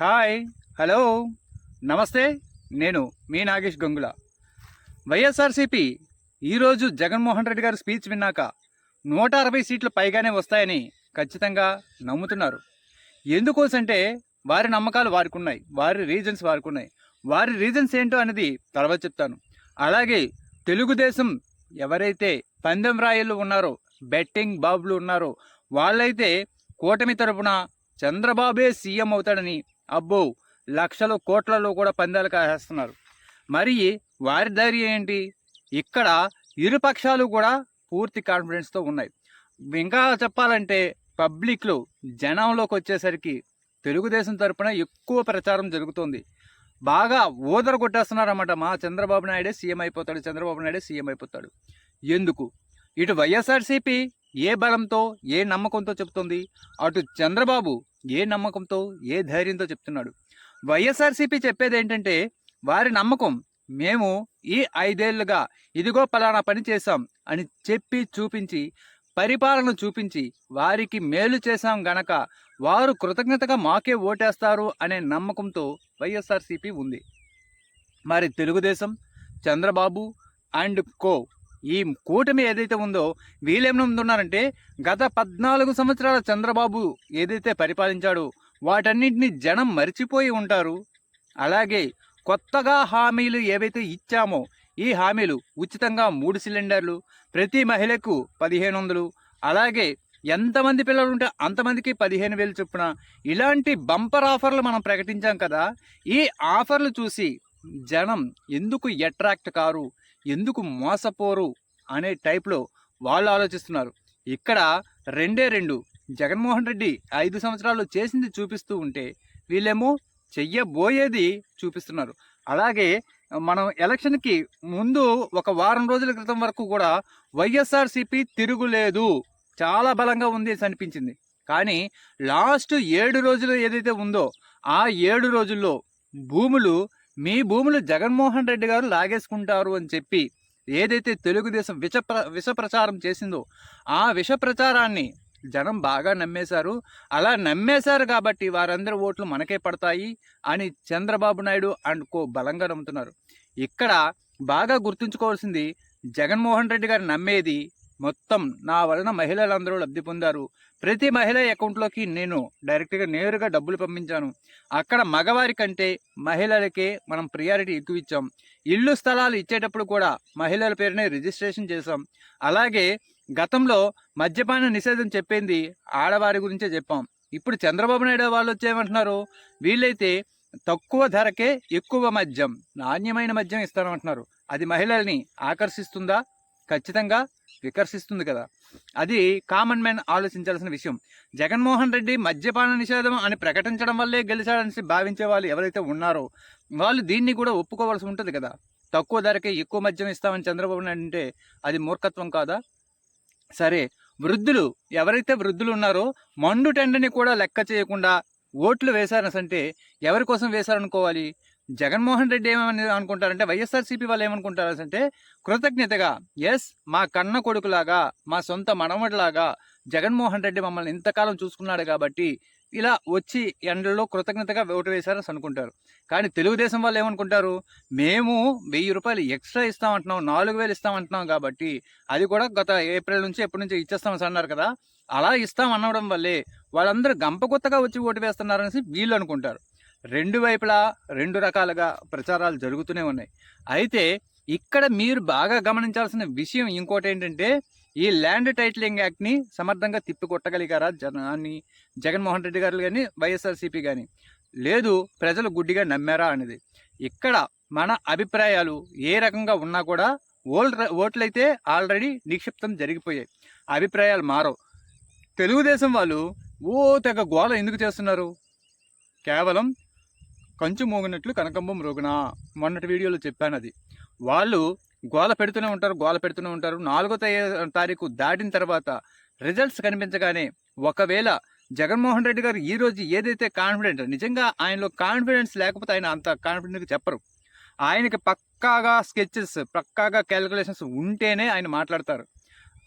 Hi hello. నమస్తే నేను మీ నాగేష్ గంగుల. వైఎస్ఆర్సీపీ ఈరోజు జగన్మోహన్ రెడ్డి గారి స్పీచ్ విన్నాక నూట అరవై సీట్లు పైగానే వస్తాయని ఖచ్చితంగా నమ్ముతున్నారు. ఎందుకోసంటే వారి నమ్మకాలు వారికి ఉన్నాయి వారి రీజన్స్ వారికి ఉన్నాయి వారి రీజన్స్ ఏంటో అనేది తర్వాత చెప్తాను. అలాగే తెలుగుదేశం ఎవరైతే పందెం రాయలు ఉన్నారో బెట్టింగ్ బాబులు ఉన్నారో వాళ్ళైతే కూటమి తరపున చంద్రబాబే సీఎం అవుతాడని అబ్బో లక్షలు కోట్లలో కూడా పందాలు కాసేస్తున్నారు. మరి వారి ధైర్యం ఏంటి? ఇక్కడ ఇరు పక్షాలు కూడా పూర్తి కాన్ఫిడెన్స్తో ఉన్నాయి. ఇంకా చెప్పాలంటే పబ్లిక్లో జనంలోకి వచ్చేసరికి తెలుగుదేశం తరపున ఎక్కువ ప్రచారం జరుగుతోంది. బాగా ఊదర కొట్టేస్తున్నారన్నమాట మా చంద్రబాబు నాయుడే సీఎం అయిపోతాడు చంద్రబాబు నాయుడే సీఎం అయిపోతాడు. ఎందుకు? ఇటు వైఎస్ఆర్సీపీ ఏ బలంతో ఏ నమ్మకంతో చెప్తుంది? అటు చంద్రబాబు ఏ నమ్మకంతో ఏ ధైర్యంతో చెప్తున్నాడు? వైఎస్ఆర్సీపీ చెప్పేది ఏంటంటే వారి నమ్మకం మేము ఈ ఐదేళ్ళుగా ఇదిగో పలానా పని చేశాం అని చెప్పి చూపించి పరిపాలన చూపించి వారికి మేలు చేశాం గనక వారు కృతజ్ఞతగా మాకే ఓటేస్తారు అనే నమ్మకంతో వైఎస్ఆర్సీపీ ఉంది. మరి తెలుగుదేశం చంద్రబాబు అండ్ కో ఈ కూటమి ఏదైతే ఉందో వీళ్ళేమనున్నారంటే గత పద్నాలుగు సంవత్సరాల చంద్రబాబు ఏదైతే పరిపాలించాడో వాటన్నింటినీ జనం మర్చిపోయి ఉంటారు. అలాగే కొత్తగా హామీలు ఏవైతే ఇచ్చామో ఈ హామీలు ఉచితంగా మూడు సిలిండర్లు ప్రతి మహిళకు పదిహేను వందలు అలాగే ఎంతమంది పిల్లలు ఉంటే అంతమందికి పదిహేను వేలు చొప్పున ఇలాంటి బంపర్ ఆఫర్లు మనం ప్రకటించాం కదా ఈ ఆఫర్లు చూసి జనం ఎందుకు అట్రాక్ట్ కారు? ఎందుకు మోసపోరు అనే టైప్లో వాళ్ళు ఆలోచిస్తున్నారు. ఇక్కడ రెండే రెండు. జగన్మోహన్ రెడ్డి ఐదు సంవత్సరాలు చేసింది చూపిస్తూ ఉంటే వీళ్ళేమో చెయ్యబోయేది చూపిస్తున్నారు. అలాగే మనం ఎలక్షన్కి ముందు ఒక వారం రోజుల క్రితం వరకు కూడా వైఎస్ఆర్సీపీ తిరుగులేదు. చాలా బలంగా ఉంది అని అనిపించింది. కానీ లాస్ట్ ఏడు రోజులు ఏదైతే ఉందో ఆ ఏడు రోజుల్లో భూములు మీ భూములు జగన్మోహన్ రెడ్డి గారు లాగేసుకుంటారు అని చెప్పి ఏదైతే తెలుగుదేశం విష ప్ర విష ప్రచారం చేసిందో ఆ విష ప్రచారాన్ని జనం బాగా నమ్మేశారు. అలా నమ్మేశారు కాబట్టి వారందరి ఓట్లు మనకే పడతాయి అని చంద్రబాబు నాయుడు అండ్ కో బలంగా నమ్ముతున్నారు. ఇక్కడ బాగా గుర్తుంచుకోవాల్సింది జగన్మోహన్ రెడ్డి గారు నమ్మేది మొత్తం నా వలన మహిళలందరూ లబ్ధి పొందారు. ప్రతి మహిళ అకౌంట్లోకి నేను డైరెక్ట్గా నేరుగా డబ్బులు పంపించాను. అక్కడ మగవారి కంటే మహిళలకే మనం ప్రియారిటీ ఎక్కువ ఇచ్చాం. ఇల్లు స్థలాలు ఇచ్చేటప్పుడు కూడా మహిళల పేరునే రిజిస్ట్రేషన్ చేశాం. అలాగే గతంలో మద్యపాన నిషేధం చెప్పింది ఆడవారి గురించే చెప్పాం. ఇప్పుడు చంద్రబాబు నాయుడు వాళ్ళు వచ్చేయమంటున్నారు వీళ్ళైతే తక్కువ ధరకే ఎక్కువ మద్యం నాణ్యమైన మద్యం ఇస్తామంటున్నారు అది మహిళల్ని ఆకర్షిస్తుందా? ఖచ్చితంగా వికర్షిస్తుంది కదా. అది కామన్ మ్యాన్ ఆలోచించాల్సిన విషయం. జగన్మోహన్ రెడ్డి మద్యపాన నిషేధం అని ప్రకటించడం వల్లే గెలిచాడని భావించే వాళ్ళు ఎవరైతే ఉన్నారో వాళ్ళు దీన్ని కూడా ఒప్పుకోవాల్సి ఉంటుంది కదా. తక్కువ ధరకే ఎక్కువ మద్యం ఇస్తామని చంద్రబాబు నాయుడు అంటే అది మూర్ఖత్వం కాదా? సరే వృద్ధులు ఎవరైతే వృద్ధులు ఉన్నారో మండు టెండని కూడా లెక్క చేయకుండా ఓట్లు వేశారనంటే ఎవరి కోసం వేశారనుకోవాలి? జగన్మోహన్ రెడ్డి ఏమని అనుకుంటారంటే వైఎస్ఆర్సీపీ వాళ్ళు ఏమనుకుంటారు అంటే కృతజ్ఞతగా ఎస్ మా కన్న కొడుకులాగా మా సొంత మనవడిలాగా జగన్మోహన్ రెడ్డి మమ్మల్ని ఇంతకాలం చూసుకున్నాడు కాబట్టి ఇలా వచ్చి ఎండల్లో కృతజ్ఞతగా ఓటు వేశారని అనుకుంటారు. కానీ తెలుగుదేశం వాళ్ళు ఏమనుకుంటారు? మేము వెయ్యి రూపాయలు ఎక్స్ట్రా ఇస్తామంటున్నాం నాలుగు వేలు ఇస్తామంటున్నాం కాబట్టి అది కూడా గత ఏప్రిల్ నుంచి ఎప్పటి నుంచి ఇచ్చేస్తామని అన్నారు కదా అలా ఇస్తాం అనవడం వల్లే వాళ్ళందరూ గంప కొత్తగా వచ్చి ఓటు వేస్తున్నారనేసి వీళ్ళు అనుకుంటారు. రెండు వైపులా రెండు రకాలుగా ప్రచారాలు జరుగుతూనే ఉన్నాయి. అయితే ఇక్కడ మీరు బాగా గమనించాల్సిన విషయం ఇంకోటి ఏంటంటే ఈ ల్యాండ్ టైటిలింగ్ యాక్ట్ని సమర్థంగా తిప్పికొట్టగలిగారా జనాన్ని జగన్మోహన్ రెడ్డి గారు కానీ వైఎస్ఆర్సీపీ కానీ లేదు ప్రజలు గుడ్డిగా నమ్మారా అనేది. ఇక్కడ మన అభిప్రాయాలు ఏ రకంగా ఉన్నా కూడా ఓల్ ఓట్లయితే ఆల్రెడీ నిక్షిప్తం జరిగిపోయాయి. అభిప్రాయాలు మారవు. తెలుగుదేశం వాళ్ళు ఓ తెగ గోల ఎందుకు చేస్తున్నారు? కేవలం కంచు మోగినట్లు కనకంబం రోగునా మొన్నటి వీడియోలో చెప్పాను అది వాళ్ళు గోల పెడుతూనే ఉంటారు గోల పెడుతూనే ఉంటారు. నాలుగో తారీఖు దాటిన తర్వాత రిజల్ట్స్ కనిపించగానే ఒకవేళ జగన్మోహన్ రెడ్డి గారు ఈరోజు ఏదైతే కాన్ఫిడెంట్ నిజంగా ఆయనలో కాన్ఫిడెన్స్ లేకపోతే ఆయన అంత కాన్ఫిడెంట్గా చెప్పరు. ఆయనకి పక్కాగా స్కెచెస్ పక్కాగా క్యాలిక్యులేషన్స్ ఉంటేనే ఆయన మాట్లాడతారు.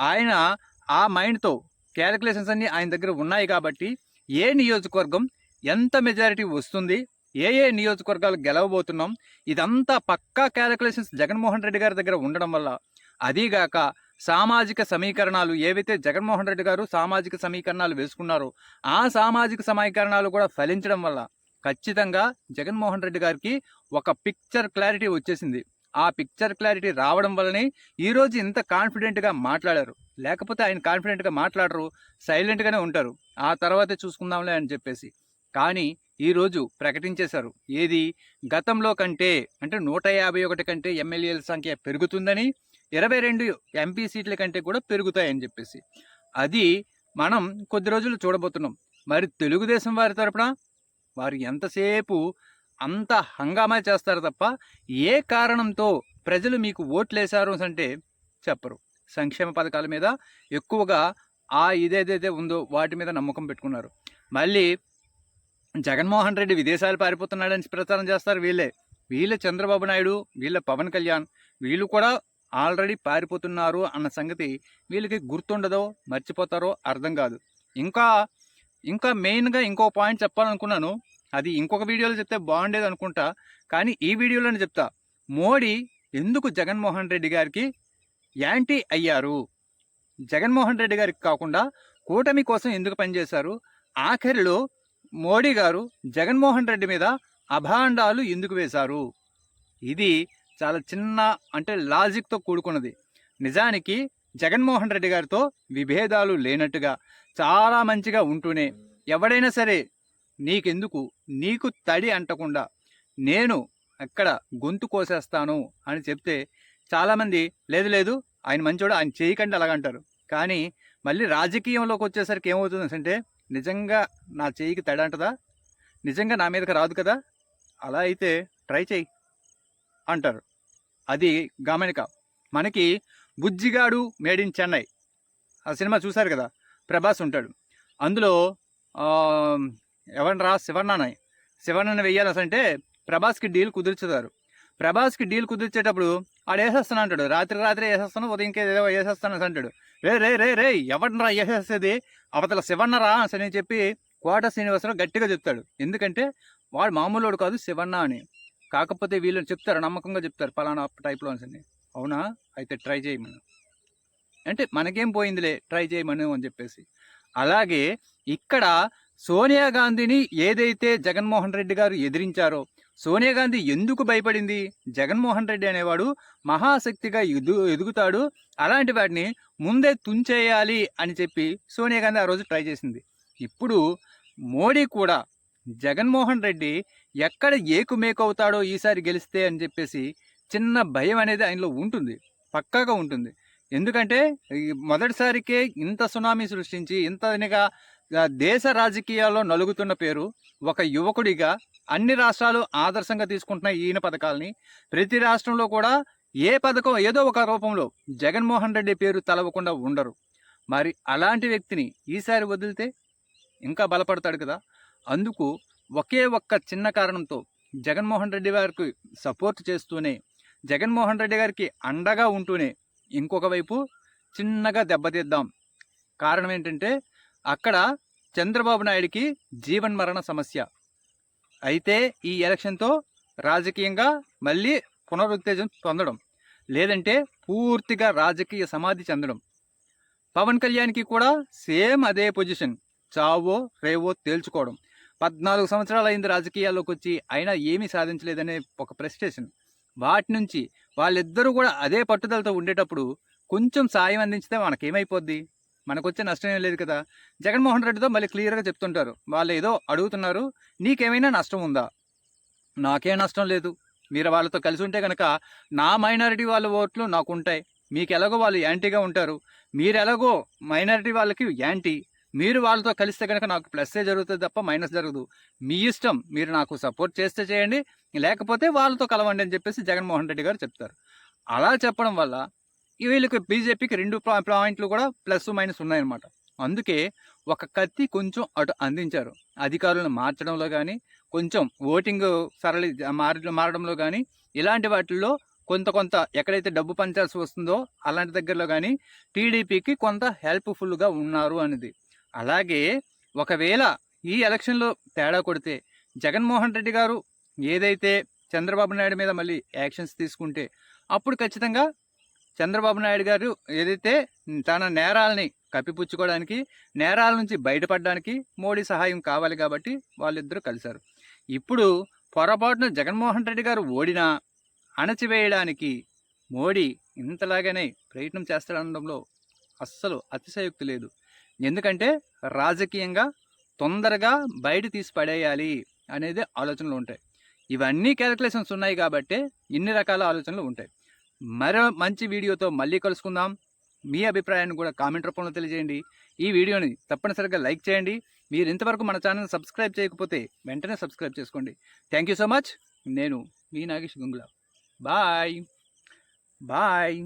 ఆయన ఆ మైండ్తో క్యాలిక్యులేషన్స్ అన్నీ ఆయన దగ్గర ఉన్నాయి కాబట్టి ఏ నియోజకవర్గం ఎంత మెజారిటీ వస్తుంది ఏ ఏ నియోజకవర్గాలు గెలవబోతున్నాం ఇదంతా పక్కా క్యాలిక్యులేషన్స్ జగన్మోహన్ రెడ్డి గారి దగ్గర ఉండడం వల్ల. అదీగాక సామాజిక సమీకరణాలు ఏవైతే జగన్మోహన్ రెడ్డి గారు సామాజిక సమీకరణాలు వేసుకున్నారో ఆ సామాజిక సమీకరణాలు కూడా ఫలించడం వల్ల ఖచ్చితంగా జగన్మోహన్ రెడ్డి గారికి ఒక పిక్చర్ క్లారిటీ వచ్చేసింది. ఆ పిక్చర్ క్లారిటీ రావడం వల్లనే ఈరోజు ఇంత కాన్ఫిడెంట్గా మాట్లాడారు. లేకపోతే ఆయన కాన్ఫిడెంట్గా మాట్లాడరు సైలెంట్గానే ఉంటారు. ఆ తర్వాతే చూసుకుందాంలే అని చెప్పేసి. కానీ ఈరోజు ప్రకటించేశారు. ఏది? గతంలో కంటే అంటే నూట యాభై ఒకటి కంటే ఎమ్మెల్యేల సంఖ్య పెరుగుతుందని ఇరవై రెండు ఎంపీ సీట్ల కంటే కూడా పెరుగుతాయని చెప్పేసి. అది మనం కొద్ది రోజులు చూడబోతున్నాం. మరి తెలుగుదేశం వారి తరపున వారు ఎంతసేపు అంత హంగామా చేస్తారు తప్ప ఏ కారణంతో ప్రజలు మీకు ఓట్లేశారు అంటే చెప్పరు. సంక్షేమ పథకాల మీద ఎక్కువగా ఆ ఇదేదైతే ఉందో వాటి మీద నమ్మకం పెట్టుకున్నారు. మళ్ళీ జగన్మోహన్ రెడ్డి విదేశాలు పారిపోతున్నాడని ప్రచారం చేస్తారు వీళ్ళే. వీళ్ళ చంద్రబాబు నాయుడు వీళ్ళ పవన్ కళ్యాణ్. వీళ్ళు కూడా ఆల్రెడీ పారిపోతున్నారు అన్న సంగతి వీళ్ళకి గుర్తుండదో మర్చిపోతారో అర్థం కాదు. ఇంకా ఇంకా మెయిన్గా ఇంకో పాయింట్ చెప్పాలనుకున్నాను. అది ఇంకొక వీడియోలో చెప్తే బాగుండేది అనుకుంటా. కానీ ఈ వీడియోలోనే చెప్తా. మోడీ ఎందుకు జగన్మోహన్ రెడ్డి గారికి యాంటీ అయ్యారు? జగన్మోహన్ రెడ్డి గారికి కాకుండా కూటమి కోసం ఎందుకు పనిచేశారు? ఆఖరిలో మోడీ గారు జగన్మోహన్ రెడ్డి మీద అభాండాలు ఎందుకు వేశారు? ఇది చాలా చిన్న అంటే లాజిక్తో కూడుకున్నది. నిజానికి జగన్మోహన్ రెడ్డి గారితో విభేదాలు లేనట్టుగా చాలా మంచిగా ఉంటూనే ఎవడైనా సరే నీకెందుకు? నీకు తడి అంటకుండా నేను అక్కడ గొంతు కోసేస్తాను అని చెప్తే చాలామంది లేదు లేదు ఆయన మంచోడు ఆయన చేయకండి అలాగంటారు కానీ మళ్ళీ రాజకీయంలోకి వచ్చేసరికి ఏమవుతుంది అంటే నిజంగా నా చేయికి తేడా అంటదా? నిజంగా నా మీదకి రాదు కదా? అలా అయితే ట్రై చేయి అంటారు. అది గమనిక. మనకి బుజ్జిగాడు మేడ్ ఇన్ చెన్నై. ఆ సినిమా చూశారు కదా? ప్రభాస్ ఉంటాడు. అందులో ఎవరిని రా? శివన్నాని శివన్నని వెయ్యాలి అంటే ప్రభాస్కి డీల్ కుదుర్చుతారు. ప్రభాస్కి డీల్ కుదిర్చేటప్పుడు ఆడు వేసేస్తాను అంటాడు. రాత్రి రాత్రి వేసేస్తాను ఉదయం ఏదో వేసేస్తాను అంటాడు. రే రే రే రే ఎవడనరా రా వేసేసేది? అవతల శివన్నరా అని చెప్పి కోట శ్రీనివాసరావు గట్టిగా చెప్తాడు. ఎందుకంటే వాడు మామూలు కాదు శివన్న అని. కాకపోతే వీళ్ళు చెప్తారు నమ్మకంగా చెప్తారు పలానా టైప్లో అని అవునా? అయితే ట్రై చేయమను అంటే మనకేం పోయిందిలే ట్రై చేయమను అని చెప్పేసి. అలాగే ఇక్కడ సోనియా గాంధీని ఏదైతే జగన్మోహన్ రెడ్డి గారు ఎదిరించారో సోనియా గాంధీ ఎందుకు భయపడింది? జగన్మోహన్ రెడ్డి అనేవాడు మహాశక్తిగా ఎదు ఎదుగుతాడు. అలాంటి వాటిని ముందే తుంచేయాలి అని చెప్పి సోనియా గాంధీ ఆ రోజు ట్రై చేసింది. ఇప్పుడు మోడీ కూడా జగన్మోహన్ రెడ్డి ఎక్కడ ఏకుమేకవుతాడో ఈసారి గెలిస్తే అని చెప్పేసి చిన్న భయం అనేది ఆయనలో ఉంటుంది. పక్కాగా ఉంటుంది. ఎందుకంటే మొదటిసారికే ఇంత సునామీ సృష్టించి ఇంతనిగా దేశ రాజకీయాల్లో నలుగుతున్న పేరు ఒక యువకుడిగా అన్ని రాష్ట్రాలు ఆదర్శంగా తీసుకుంటున్న ఈయన పథకాలని ప్రతి రాష్ట్రంలో కూడా ఏ పథకం ఏదో ఒక రూపంలో జగన్మోహన్ రెడ్డి పేరు తలవకుండా ఉండరు. మరి అలాంటి వ్యక్తిని ఈసారి వదిలితే ఇంకా బలపడతాడు కదా. అందుకు ఒకే ఒక్క చిన్న కారణంతో జగన్మోహన్ రెడ్డి గారికి సపోర్ట్ చేస్తూనే జగన్మోహన్ రెడ్డి గారికి అండగా ఉంటూనే ఇంకొక వైపు చిన్నగా దెబ్బతీద్దాం. కారణం ఏంటంటే అక్కడ చంద్రబాబు నాయుడికి జీవన్ మరణ సమస్య. అయితే ఈ ఎలక్షన్తో రాజకీయంగా మళ్ళీ పునరుత్తేజం పొందడం లేదంటే పూర్తిగా రాజకీయ సమాధి చెందడం. పవన్ కళ్యాణ్కి కూడా సేమ్ అదే పొజిషన్ చావో రేవో తేల్చుకోవడం. పద్నాలుగు సంవత్సరాలు అయింది రాజకీయాల్లోకి వచ్చి అయినా ఏమీ సాధించలేదనే ఒక ప్రెస్టేషన్ వాటి నుంచి వాళ్ళిద్దరూ కూడా అదే పట్టుదలతో ఉండేటప్పుడు కొంచెం సాయం అందించితే మనకేమైపోద్ది? మనకు వచ్చే నష్టం ఏం లేదు కదా. జగన్మోహన్ రెడ్డితో మళ్ళీ క్లియర్గా చెప్తుంటారు. వాళ్ళు ఏదో అడుగుతున్నారు నీకేమైనా నష్టం ఉందా? నాకే నష్టం లేదు. మీరు వాళ్ళతో కలిసి ఉంటే కనుక నా మైనారిటీ వాళ్ళ ఓట్లు నాకు ఉంటాయి మీకు ఎలాగో వాళ్ళు యాంటీగా ఉంటారు. మీరు ఎలాగో మైనారిటీ వాళ్ళకి యాంటీ. మీరు వాళ్ళతో కలిస్తే కనుక నాకు ప్లస్సే జరుగుతుంది తప్ప మైనస్ జరగదు. మీ ఇష్టం మీరు నాకు సపోర్ట్ చేస్తే చేయండి. లేకపోతే వాళ్ళతో కలవండి అని చెప్పేసి జగన్మోహన్ రెడ్డి గారు చెప్తారు. అలా చెప్పడం వల్ల వీళ్ళకి బీజేపీకి రెండు పాయింట్లు కూడా ప్లస్ మైనస్ ఉన్నాయన్నమాట. అందుకే ఒక కత్తి కొంచెం అటు అందించారు. అధికారులను మార్చడంలో కానీ కొంచెం ఓటింగ్ సరళి మార మారడంలో కానీ ఇలాంటి వాటిల్లో కొంత కొంత ఎక్కడైతే డబ్బు పంచాల్సి వస్తుందో అలాంటి దగ్గరలో కానీ టీడీపీకి కొంత హెల్ప్ఫుల్గా ఉన్నారు అనేది. అలాగే ఒకవేళ ఈ ఎలక్షన్లో తేడా కొడితే జగన్మోహన్ రెడ్డి గారు ఏదైతే చంద్రబాబు నాయుడు మీద మళ్ళీ యాక్షన్స్ తీసుకుంటే అప్పుడు ఖచ్చితంగా చంద్రబాబు నాయుడు గారు ఏదైతే తన నేరాలని కప్పిపుచ్చుకోవడానికి నేరాల నుంచి బయటపడడానికి మోడీ సహాయం కావాలి కాబట్టి వాళ్ళిద్దరూ కలిశారు. ఇప్పుడు పొరపాటున జగన్మోహన్ రెడ్డి గారు ఓడినా అణచివేయడానికి మోడీ ఇంతలాగానే ప్రయత్నం చేస్తాడనడంలో అస్సలు అతిశయోక్తి లేదు. ఎందుకంటే రాజకీయంగా తొందరగా బయట తీసి పడేయాలి అనేది ఆలోచనలు ఉంటాయి. ఇవన్నీ క్యాలిక్యులేషన్స్ ఉన్నాయి కాబట్టి ఇన్ని రకాల ఆలోచనలు ఉంటాయి. మరో మంచి వీడియోతో మళ్ళీ కలుసుకుందాం. మీ అభిప్రాయాన్ని కూడా కామెంట్ రూపంలో తెలియజేయండి. ఈ వీడియోని తప్పనిసరిగా లైక్ చేయండి. మీరు ఇంతవరకు మన ఛానల్ సబ్స్క్రైబ్ చేయకపోతే వెంటనే సబ్స్క్రైబ్ చేసుకోండి. థ్యాంక్ యూ సో మచ్ నేను మీ నాగేష్ గుంగుల. Bye bye